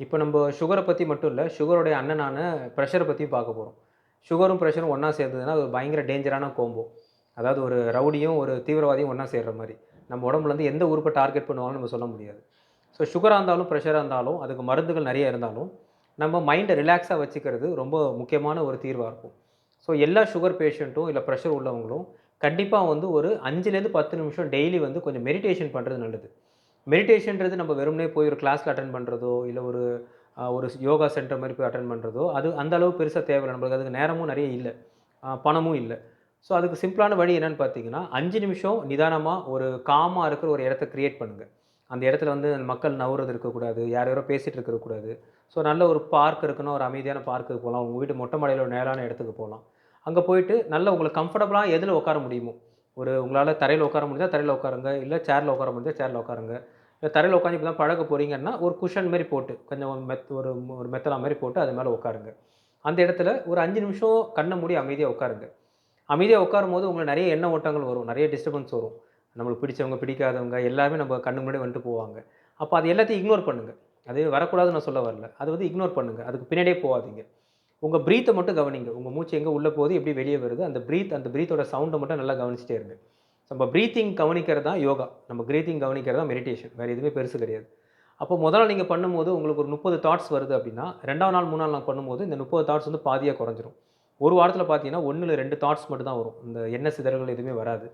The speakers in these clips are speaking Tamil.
இப்போ நம்ம சுகரை பற்றி மட்டும் இல்லை சுகருடைய அண்ணனான ப்ரெஷரை பற்றியும் பார்க்க போகிறோம் சுகரும் ப்ரெஷரும் ஒன்றா சேர்ந்ததுன்னா அது பயங்கர டேஞ்சரான கோம்போ அதாவது ஒரு ரவுடியும் ஒரு தீவிரவாதியும் ஒன்றா சேர்கிற மாதிரி. நம்ம உடம்புலேருந்து எந்த உறுப்பை டார்கெட் பண்ணுவாங்கன்னு நம்ம சொல்ல முடியாது. ஸோ சுகராக இருந்தாலும் ப்ரெஷராக இருந்தாலும் அதுக்கு மருந்துகள் நிறைய இருந்தாலும் நம்ம மைண்டை ரிலாக்ஸாக வச்சுக்கிறது ரொம்ப முக்கியமான ஒரு தீர்வாக இருக்கும். ஸோ எல்லா சுகர் பேஷண்ட்டும் இல்லை ப்ரெஷர் உள்ளவங்களும் கண்டிப்பாக வந்து ஒரு அஞ்சுலேருந்து பத்து நிமிஷம் டெய்லி வந்து கொஞ்சம் மெடிடேஷன் பண்ணுறது நல்லது. மெடிடேஷன்றது நம்ம வெறும்னே போய் ஒரு கிளாஸில் அட்டன் பண்ணுறதோ இல்லை ஒரு ஒரு யோகா சென்டர் மாதிரி போய் அட்டன் பண்ணுறதோ அது அந்த அளவு பெருசாக தேவையில்லை. நம்மளுக்கு அதுக்கு நேரமும் நிறைய இல்லை. பணமும் இல்லை. ஸோ அதுக்கு சிம்பிளான வழி என்னென்னு பார்த்தீங்கன்னா அஞ்சு நிமிஷம் நிதானமாக ஒரு காமாக இருக்கிற ஒரு இடத்த க்ரியேட் பண்ணுங்கள் அந்த இடத்துல வந்து மக்கள் நவுறது இருக்கக்கூடாது யார் யாரோ பேசிகிட்டு இருக்கக்கூடாது ஸோ நல்ல ஒரு பார்க் இருக்குன்னா ஒரு அமைதியான பார்க்குக்கு போகலாம். உங்கள் வீட்டு மொட்டை மாடியில் ஒரு நேரான இடத்துக்கு போகலாம். அங்கே போயிட்டு நல்ல உங்களுக்கு கம்ஃபர்டபுளாக எதில் உட்கார முடியுமோ ஒரு உங்களால் தரையில் உட்கார முடிஞ்சால் தரையில் உட்காருங்க இல்லை சேரில் உட்கார முடிஞ்சால் சேரில் உட்காருங்க. தரையில் உட்காந்து இப்போ தான் பழக போகிறீங்கன்னா ஒரு குஷன் மாதிரி போட்டு கொஞ்சம் மெத் ஒரு ஒரு மெத்தலா மாதிரி போட்டு அது மேலே உட்காருங்க. அந்த இடத்துல ஒரு அஞ்சு நிமிஷம் கண்ணை மூடி அமைதியாக உட்காருங்க. அமைதியாக உட்காரும் போது உங்களுக்கு நிறைய எண்ண ஓட்டங்கள் வரும் நிறைய டிஸ்டர்பன்ஸ் வரும். நம்மளுக்கு பிடிச்சவங்க பிடிக்காதவங்க எல்லாமே நம்ம கண்ணு முன்னாடி வந்துட்டு போவாங்க. அப்போ அது எல்லாத்தையும் இக்னோர் பண்ணுங்கள் அது வரக்கூடாதுன்னு நான் சொல்ல வரல. அது வந்து இக்னோர் பண்ணுங்கள் அதுக்கு பின்னாடியே போகாதீங்க. உங்கள் ப்ரீத்தை மட்டும் கவனிங்க. உங்கள் மூச்சு எங்கே உள்ளே போகுது எப்படி வெளியே வருது அந்த ப்ரீத் அந்த ப்ரீத்தோட சவுண்டை மட்டும் நல்லா கவனிச்சிட்டே இருங்க. நம்ம ப்ரீத்திங் கவனிக்கிறது தான் யோகா. நம்ம ப்ரீத்திங் கவனிக்கிறது தான் மெடிடேஷன் வேறு எதுவுமே பெருசு கிடையாது. அப்போ முதல்ல நீங்கள் பண்ணும்போது உங்களுக்கு ஒரு முப்பது தாட்ஸ் வருது அப்படின்னா ரெண்டாவது நாள் மூணாவது நாள் பண்ணும்போது இந்த முப்பது தாட்ஸ் வந்து பாதியாக குறைஞ்சிரும். ஒரு வாரத்தில் பார்த்தீங்கன்னா ஒன்றில் ரெண்டு தாட்ஸ் மட்டும் தான் வரும். இந்த எண்ணெய் சிதறல்கள் எதுவுமே வராது.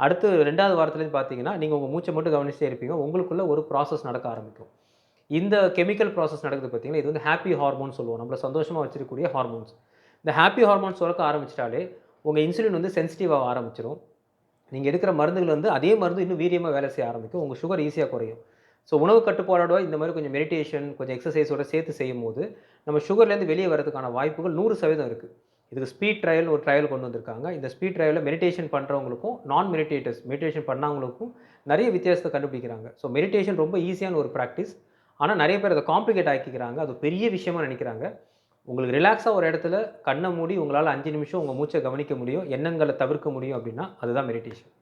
அடுத்து ரெண்டாவது வாரத்துலேருந்து பார்த்தீங்கன்னா நீங்கள் உங்கள் மூச்சை மட்டும் கவனிச்சே இருப்பீங்க. உங்களுக்குள்ளே ஒரு ப்ராசஸ் நடக்க ஆரம்பிக்கும். இந்த கெமிக்கல் ப்ராசஸ் நடக்குது பார்த்தீங்கன்னா இது வந்து ஹாப்பி ஹார்மோன் சொல்லுவோம். நம்மளை சந்தோஷமாக வச்சிருக்கக்கூடிய ஹார்மோன்ஸ் இந்த ஹாப்பி ஹார்மோன்ஸ் சுரக்க ஆரம்பிச்சிட்டாலே உங்கள் இன்சுலின் வந்து சென்சிட்டிவாக ஆரம்பிச்சிடும் நீங்கள் எடுக்கிற மருந்துகள் வந்து அதே மருந்து இன்னும் வீரியமாக வேலை செய்ய ஆரம்பிக்கும். உங்கள் சுகர் ஈஸியாக குறையும். ஸோ உணவு கட்டுப்பாடோட இந்த மாதிரி கொஞ்சம் மெடிடேஷன் கொஞ்சம் எக்ஸசைஸோட சேர்த்து செய்யும் போது நம்ம சுகர்லேருந்து வெளியே வரதுக்கான வாய்ப்புகள் நூறு சதவீதம் இருக்குது இதுக்கு ஸ்பீட் ட்ரையல் ஒரு ட்ரையல் கொண்டு வந்திருக்காங்க. இந்த ஸ்பீட் ட்ரையலில் மெடிடேஷன் பண்ணுறவங்களுக்கும் நான் மெடிடேட்டர்ஸ் மெடிடேஷன் பண்ணவங்களுக்கும் நிறைய வித்தியாசத்தை கண்டுபிடிக்கிறாங்க. ஸோ மெடிடேஷன் ரொம்ப ஈஸியான ஒரு ப்ராக்டிஸ் ஆனால் நிறைய பேர் அதை காம்ப்ளிகேட் ஆக்கிக்கிறாங்க. அது பெரிய விஷயமா நினைக்கிறாங்க. உங்களுக்கு ரிலாக்ஸாக ஒரு இடத்துல கண்ணை மூடி உங்களால் அஞ்சு நிமிஷம் உங்கள் மூச்சை கவனிக்க முடியும் எண்ணங்களை தவிர்க்க முடியும் அப்படின்னா அதுதான் மெடிடேஷன்